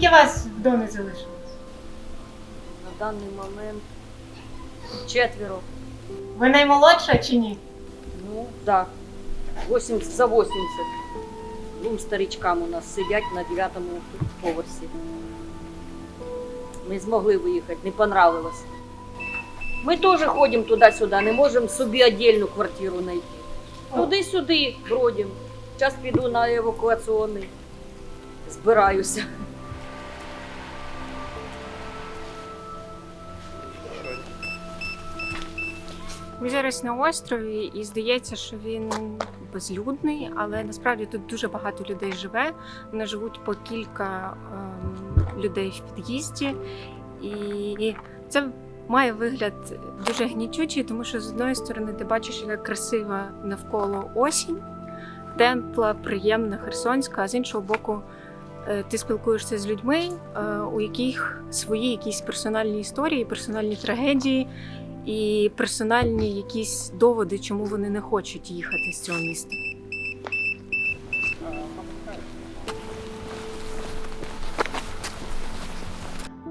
Скільки вас в домі залишилось? На даний момент четверо. Ви наймолодша чи ні? Ну, так. Да. 80 за 80. Двом старичкам у нас сидять на дев'ятому поверсі. Не змогли виїхати, не понравилось. Ми теж ходимо туди-сюди, не можемо собі віддільну квартиру знайти. Туди-сюди бродимо. Зараз піду на евакуаційний. Збираюся. Ми зараз на острові, і здається, що він безлюдний, але насправді тут дуже багато людей живе. Вони живуть по кілька ем, людей в під'їзді, і це має вигляд дуже гнітючий, тому що з одної сторони ти бачиш, яка красива навколо осінь, тепла, приємна, херсонська, а з іншого боку. е, Ти спілкуєшся з людьми, е, у яких свої якісь персональні історії, персональні трагедії, і персональні якісь доводи, чому вони не хочуть їхати з цього міста.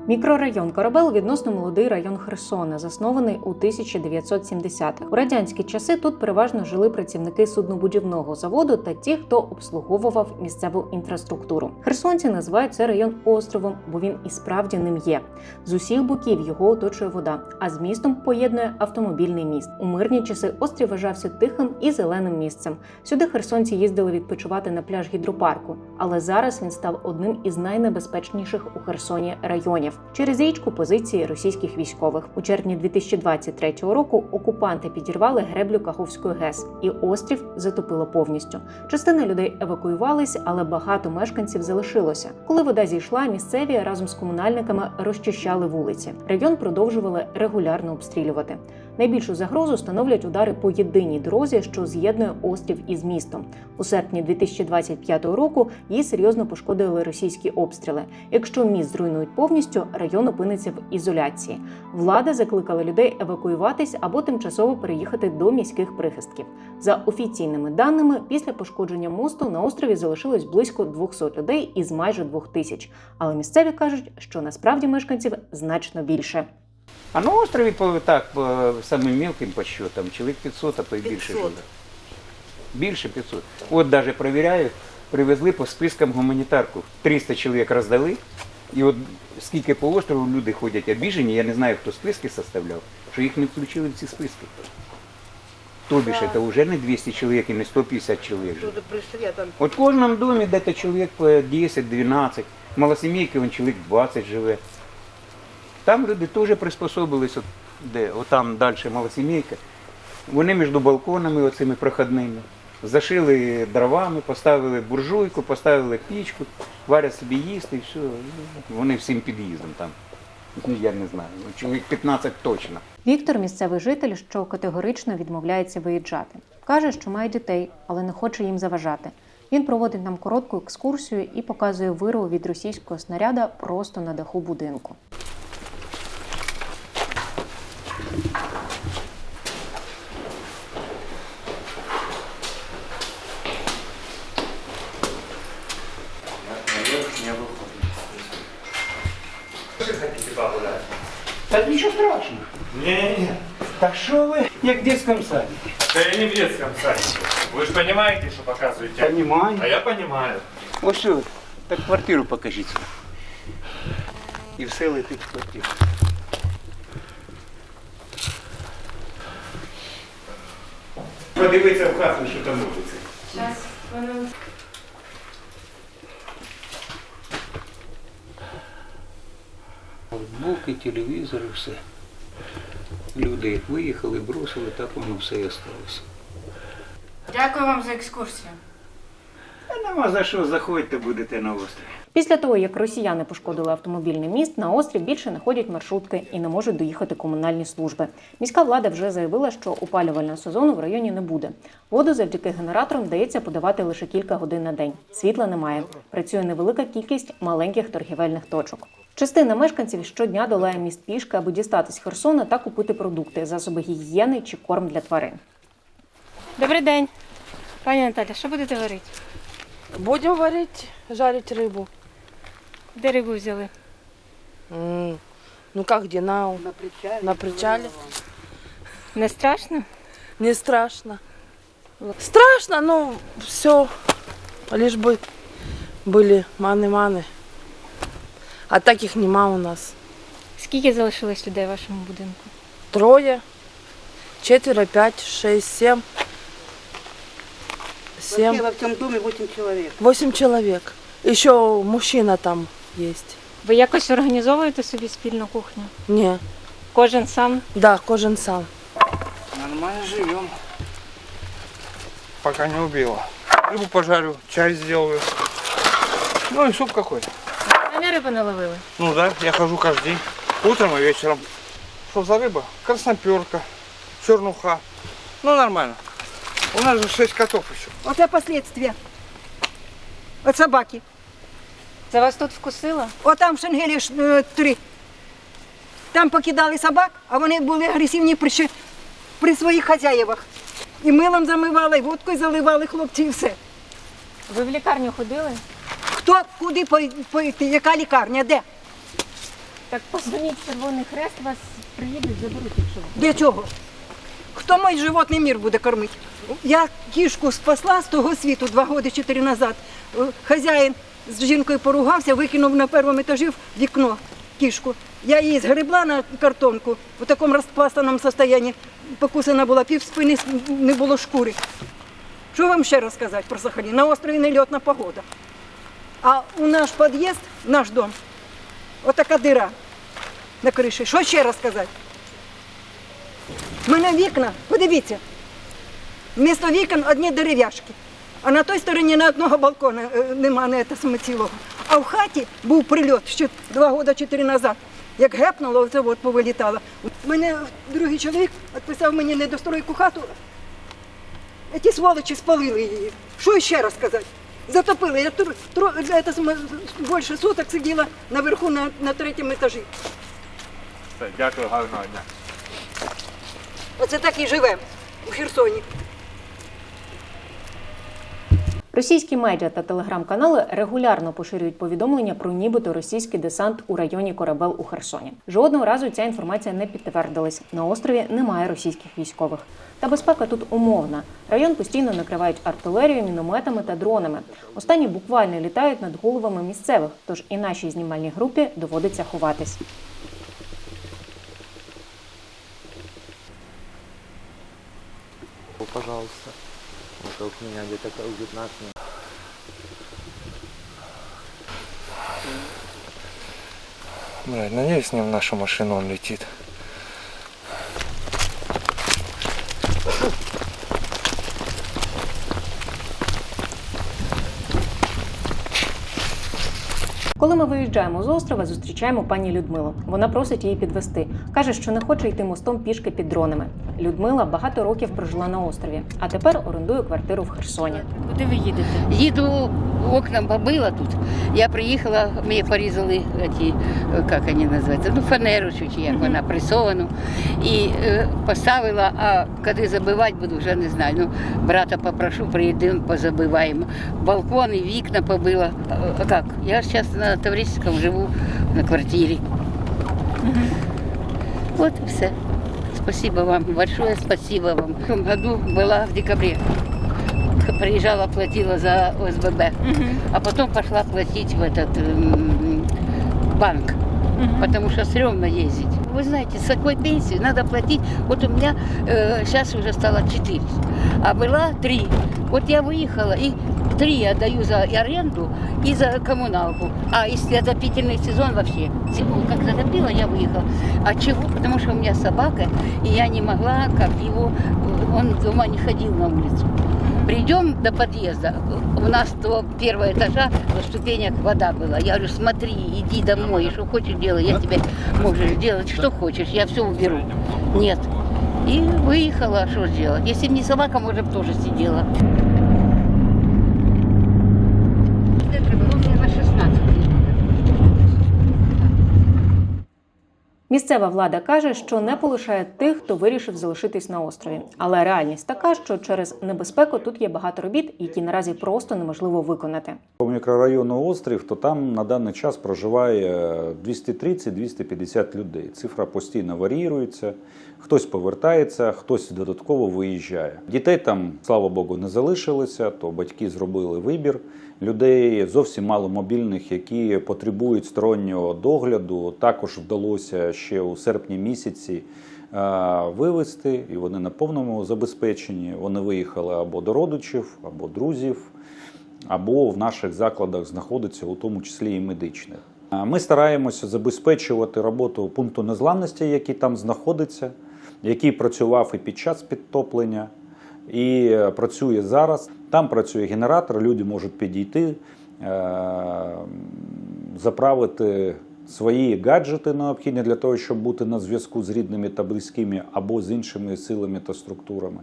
Мікрорайон Корабел відносно молодий район Херсона, заснований у 1970-х. У радянські часи тут переважно жили працівники суднобудівного заводу та ті, хто обслуговував місцеву інфраструктуру. Херсонці називають цей район островом, бо він і справді ним є. З усіх боків його оточує вода, а з містом поєднує автомобільний міст. У мирні часи острів вважався тихим і зеленим місцем. Сюди херсонці їздили відпочивати на пляж гідропарку, але зараз він став одним із найнебезпечніших у Херсоні районів через річку позиції російських військових. У червні 2023 року окупанти підірвали греблю Каховської ГЕС, і острів затопило повністю. Частина людей евакуювались, але багато мешканців залишилося. Коли вода зійшла, місцеві разом з комунальниками розчищали вулиці. Район продовжували регулярно обстрілювати. Найбільшу загрозу становлять удари по єдиній дорозі, що з'єднує острів із містом. У серпні 2025 року її серйозно пошкодили російські обстріли. Якщо міст зруйнують повністю, район опиниться в ізоляції. Влада закликала людей евакуюватись або тимчасово переїхати до міських прихистків. За офіційними даними, після пошкодження мосту на острові залишилось близько 200 людей із майже 2000. Але місцеві кажуть, що насправді мешканців значно більше. А на острові по так, по самим мелким подсчетам, чоловік 500, а то й більше живе. Більше 500. От навіть перевіряють, привезли по спискам гуманітарку. 300 чоловік роздали. І от скільки по острову люди ходять обіжені, я не знаю, хто списки составляв, що їх не включили в ці списки. Тобі ж це вже не 200 чоловік і не 150 чоловік. От в кожному домі десь чоловік по 10-12, малосімейки вон чоловік 20 живе. Там люди теж приспособились, от, де, отам далі малосімейка. Вони між балконами оцими проходними. Зашили дровами, поставили буржуйку, поставили пічку, варять собі їсти і все. Вони всім під'їздом там. Ну, Я не знаю, ну, чоловік 15 точно. Віктор місцевий житель, що категорично відмовляється виїжджати. Каже, що має дітей, але не хоче їм заважати. Він проводить нам коротку екскурсію і показує виру від російського снаряда просто на даху будинку. Не-не-не, Так що ви, як в дитячому саді? да я не в детском садике. Вы же понимаете, что показываете? Понімаю. А я понимаю. Ось що, так квартиру покажіть. І все летить в квартиру. Подивися в хату, що там робиться. Зараз воно Ноутбуки, телевізори, все. Люди як виїхали, бросили, так воно все і осталося. Дякую вам за екскурсію. Нема за що, заходьте, будете на острові. Після того, як росіяни пошкодили автомобільний міст, на острів більше не ходять маршрутки і не можуть доїхати комунальні служби. Міська влада вже заявила, що опалювального сезону в районі не буде. Воду завдяки генераторам вдається подавати лише кілька годин на день. Світла немає. Працює невелика кількість маленьких торгівельних точок. Частина мешканців щодня долає міст пішки, аби дістатись з Херсона та купити продукти, засоби гігієни чи корм для тварин. Добрий день. Пані Наталя, що будете варити? будемо варити, жарити рибу. Де рибу взяли? М, Ну как где? На, на причале. Не страшно? Не страшно. Страшно, но все. Лишь бы были маны-маны. А таких нема у нас. Скільки залишилось людей в вашому будинку? Трое, четверо, пять, шесть, семь. Семь. Вообще во всем доме 8 человек. Восемь человек. Еще мужчина там есть. Ви якось організовуєте собі спільну кухню? Не. Кожен сам? Да, кожен сам. Нормально живем. Пока не убила. Рыбу пожарю, чай сделаю. Ну и суп какой. Самі риби наловили. Ну да, я хожу каждый день. Утром и вечером. Что за рыба? Красноперка, чернуха. Ну нормально. У нас же шесть котов еще. Вот это последствия. От собаки. Це вас тут вкусило? От там в Шенгелі ж, е, три. Там покидали собак, а вони були агресивні при, ще- при своїх хазяєвах. І милом замивали, і водкою заливали хлопці і все. Ви в лікарню ходили? Хто куди пойти, яка лікарня, де? Так позвоніть Червоний Хрест, вас приїдуть, заберуть, якщо ви. Для чого? Хто мій животний мір буде кормити? Я кішку спасла з того світу два роки чотири назад. Е, Хазяїн з жінкою поругався, викинув на першому етажі в вікно кішку. Я її згребла на картонку в такому розпластаному стані. Покусана була, пів спини не було шкури. Що вам ще розказати про Сахалін? На острові нельотна погода. А у наш під'їзд, наш дом, отака дира на криші. Що ще розказати? У мене вікна, подивіться. Вмісто вікон одні дерев'яшки. А на той стороні на одного балкона е, нема не те саме. А в хаті був прильот ще два роки чотири назад. Як гепнуло, оце от повилітало. Мене другий чоловік відписав мені недостройку хату. Ті сволочі спалили її. Що ще розказати? Затопили. Я тр, тр, это, саме, більше суток сиділа наверху на, на третьому етажі. Дякую, гарного дня. Оце так і живемо у Херсоні. Російські медіа та телеграм-канали регулярно поширюють повідомлення про нібито російський десант у районі Корабел у Херсоні. Жодного разу ця інформація не підтвердилась. На острові немає російських військових. Та безпека тут умовна. Район постійно накривають артилерією, мінометами та дронами. Останні буквально літають над головами місцевих, тож і нашій знімальній групі доводиться ховатись. Пожалуйста. Вокруг меня где-то круг 15 Блядь, надеюсь, не в нашу машину он летит. Коли ми виїжджаємо з острова, зустрічаємо пані Людмилу. Вона просить її підвести. Каже, що не хоче йти мостом пішки під дронами. Людмила багато років прожила на острові, а тепер орендує квартиру в Херсоні. Куди ви їдете? Їду окна побила тут. Я приїхала, мені порізали ті, як вони називаються, ну фанеру чуть як вона пресовану. І е, поставила, а коли забивати буду, вже не знаю. Ну, брата попрошу, приїдемо, позабиваємо. Балкони, вікна побила. А, а як? Я зараз на Таврическом живу на квартирі. Вот и все. Спасибо вам, большое спасибо вам. В том году была в декабре. Приезжала, платила за ОСББ, а потом пошла платить в этот м, банк, потому что стрёмно ездить. Вы знаете, с такой пенсии надо платить. Вот у меня сейчас уже стало 4, а была 3. Вот я выехала и 3 я даю за аренду и за коммуналку. А если отопительный сезон вообще, зимой как затопило, я выехала. А чего? Потому что у меня собака, и я не могла, как его, он дома не ходил на улицу. Придем до подъезда, у нас до первого этажа на ступенях вода была. Я говорю, смотри, иди домой, что хочешь делай, я тебе можешь делать, что хочешь, я все уберу. Нет. И выехала, а что сделать? Если бы не собака, может, тоже сидела. Місцева влада каже, що не полишає тих, хто вирішив залишитись на острові. Але реальність така, що через небезпеку тут є багато робіт, які наразі просто неможливо виконати. По мікрорайону Острів, то там на даний час проживає 230-250 людей. Цифра постійно варіюється. Хтось повертається, хтось додатково виїжджає. Дітей там, слава Богу, не залишилося, то батьки зробили вибір. Людей зовсім мало мобільних, які потребують стороннього догляду. Також вдалося ще у серпні місяці е, вивезти, і вони на повному забезпеченні. Вони виїхали або до родичів, або друзів або в наших закладах знаходиться, у тому числі і медичних. Ми стараємося забезпечувати роботу пункту незламності, який там знаходиться, який працював і під час підтоплення, і е, працює зараз. Там працює генератор, люди можуть підійти, е, заправити свої гаджети необхідні для того, щоб бути на зв'язку з рідними та близькими або з іншими силами та структурами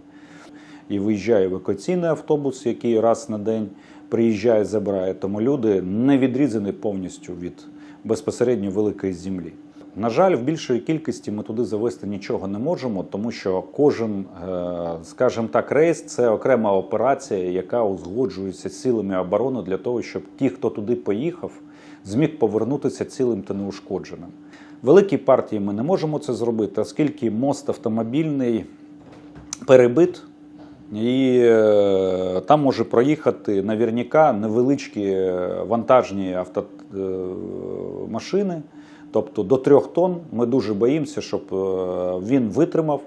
і виїжджає евакуаційний автобус, який раз на день приїжджає, забирає. Тому люди не відрізані повністю від безпосередньо великої землі. На жаль, в більшої кількості ми туди завести нічого не можемо, тому що кожен, е, скажімо так, рейс це окрема операція, яка узгоджується силами оборони для того, щоб ті, хто туди поїхав, зміг повернутися цілим та неушкодженим. Великі партії ми не можемо це зробити, оскільки мост автомобільний перебит, і е, там може проїхати наверняка невеличкі е, вантажні автомашини, тобто до трьох тонн. Ми дуже боїмося, щоб е, він витримав.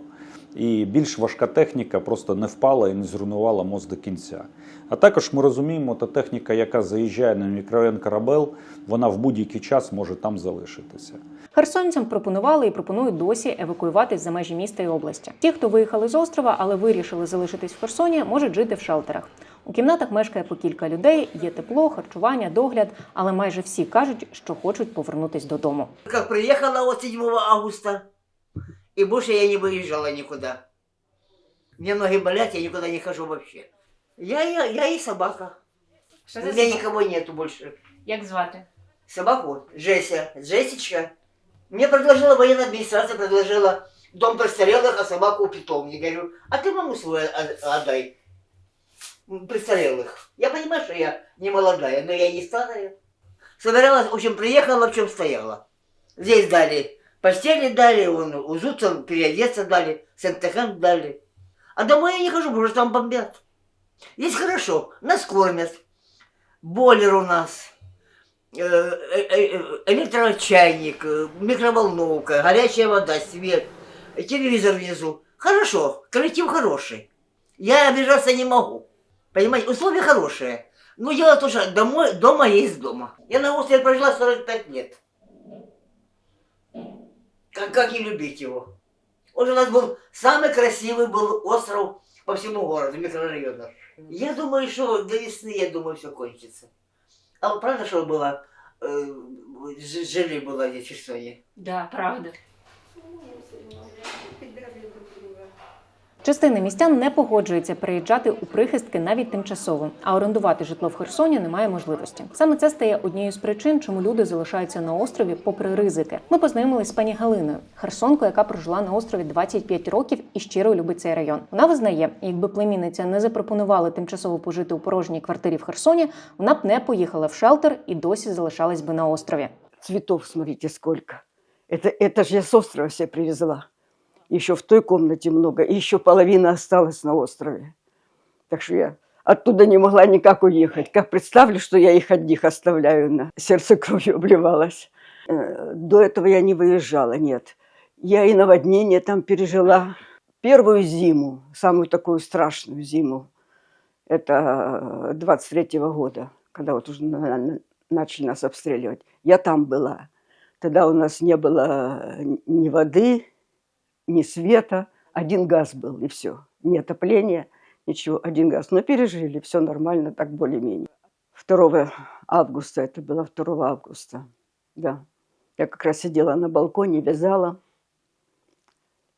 І більш важка техніка просто не впала і не зруйнувала мост до кінця. А також ми розуміємо, та техніка, яка заїжджає на мікрорайон Карабел, вона в будь-який час може там залишитися. Херсонцям пропонували і пропонують досі евакуюватись за межі міста і області. Ті, хто виїхали з острова, але вирішили залишитись в Херсоні, можуть жити в шелтерах. У кімнатах мешкає по кілька людей, є тепло, харчування, догляд, але майже всі кажуть, що хочуть повернутись додому. Как приехала вот 7 августа, и больше я не выезжала никуда. Мне ноги болят, я никуда не хожу вообще. Я, я, я и собака. Що У меня никого нету больше. Як звати? Собаку Джеся, Джессичка. Мне предложила военная администрация, предложила дом престарелых, а собаку питомник. Я говорю, а ты маму свою о- отдай. Престарелых. Я понимаю, что я не молодая, но я и не старая. Собиралась, в общем, приехала, в чем стояла. Здесь дали постели дали, вон, узуться, переодеться дали, сантехам дали. А домой я не хожу, потому что там бомбят. Здесь хорошо, нас кормят. Бойлер у нас, э, э, э, электрочайник, микроволновка, горячая вода, свет, телевизор внизу. Хорошо, коллектив хороший. Я обижаться не могу. Понимаете, условия хорошие. Но дело в том, что домой, дома есть дома. Я на острове прожила 45 лет. Как, как не любить его? Он же у нас был самый красивый был остров по всему городу, микрорайона. Я думаю, что до весны, я думаю, все кончится. А вот правда, что было, э, ж- жили было здесь в Херсоне? Да, правда. Частина містян не погоджується переїжджати у прихистки навіть тимчасово, а орендувати житло в Херсоні немає можливості. Саме це стає однією з причин, чому люди залишаються на острові попри ризики. Ми познайомились з пані Галиною, херсонкою, яка прожила на острові 25 років і щиро любить цей район. Вона визнає, якби племінниця не запропонувала тимчасово пожити у порожній квартирі в Херсоні, вона б не поїхала в шелтер і досі залишалась би на острові. Цветов, смотрите, сколько. Это, это же я с острова все привезла. Еще в той комнате много, и еще половина осталась на острове. Так что я оттуда не могла никак уехать. Как представлю, что я их одних оставляю, на сердце кровью обливалось. Э, До этого я не выезжала, нет. Я и наводнение там пережила. Первую зиму, самую такую страшную зиму, это 23-го года, когда вот уже на- на- начали нас обстреливать. Я там была. Тогда у нас не было ни воды, ни света, один газ был, и все. Ни отопления, ничего, один газ. Но пережили, все нормально, так более-менее. 2 августа, это было 2 августа, да. Я как раз сидела на балконе, вязала,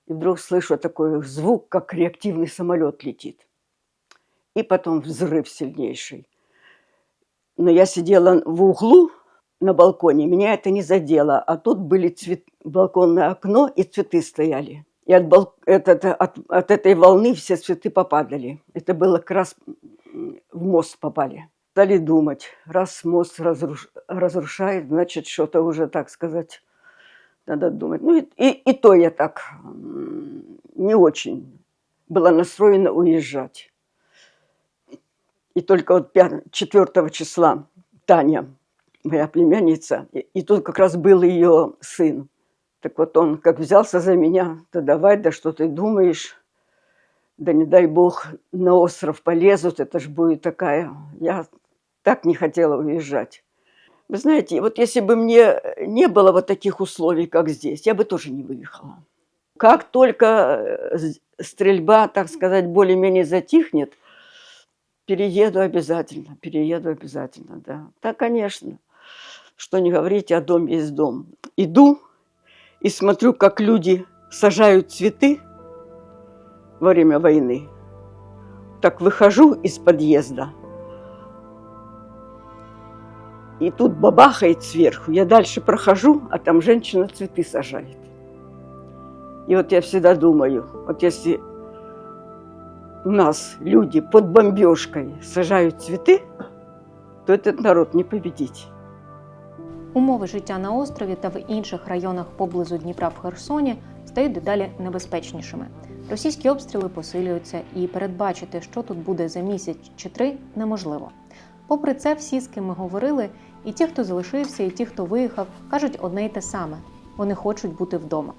и вдруг слышу такой звук, как реактивный самолет летит. И потом взрыв сильнейший. Но я сидела в углу на балконе, меня это не задело, а тут были цвет, балконное окно, и цветы стояли. И от, бал- этот, от, от этой волны все цветы попадали. Это было как раз в мост попали. Стали думать, раз мост разруш- разрушает, значит, что-то уже, так сказать, надо думать. Ну и, и, и то я так не очень была настроена уезжать. И только вот 4 числа Таня, моя племянница, и, и тут как раз был ее сын. Так вот он как взялся за меня, да давай, да что ты думаешь, да не дай бог на остров полезут, это ж будет такая... Я так не хотела уезжать. Вы знаете, вот если бы мне не было вот таких условий, как здесь, я бы тоже не выехала. Как только э, стрельба, так сказать, более-менее затихнет, перееду обязательно, перееду обязательно, да. Да, конечно. Что не говорите, а дом есть дом. Иду и смотрю, как люди сажают цветы во время войны. Так выхожу из подъезда, и тут бабахает сверху. Я дальше прохожу, а там женщина цветы сажает. И вот я всегда думаю, вот если у нас люди под бомбежкой сажают цветы, то этот народ не победить. Умови життя на острові та в інших районах поблизу Дніпра в Херсоні стають дедалі небезпечнішими. Російські обстріли посилюються, і передбачити, що тут буде за місяць чи три, неможливо. Попри це, всі, з ким ми говорили, і ті, хто залишився, і ті, хто виїхав, кажуть одне й те саме: вони хочуть бути вдома.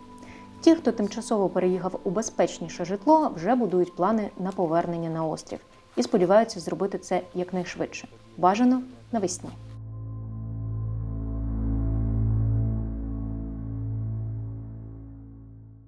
Ті, хто тимчасово переїхав у безпечніше житло, вже будують плани на повернення на острів і сподіваються зробити це якнайшвидше. Бажано навесні.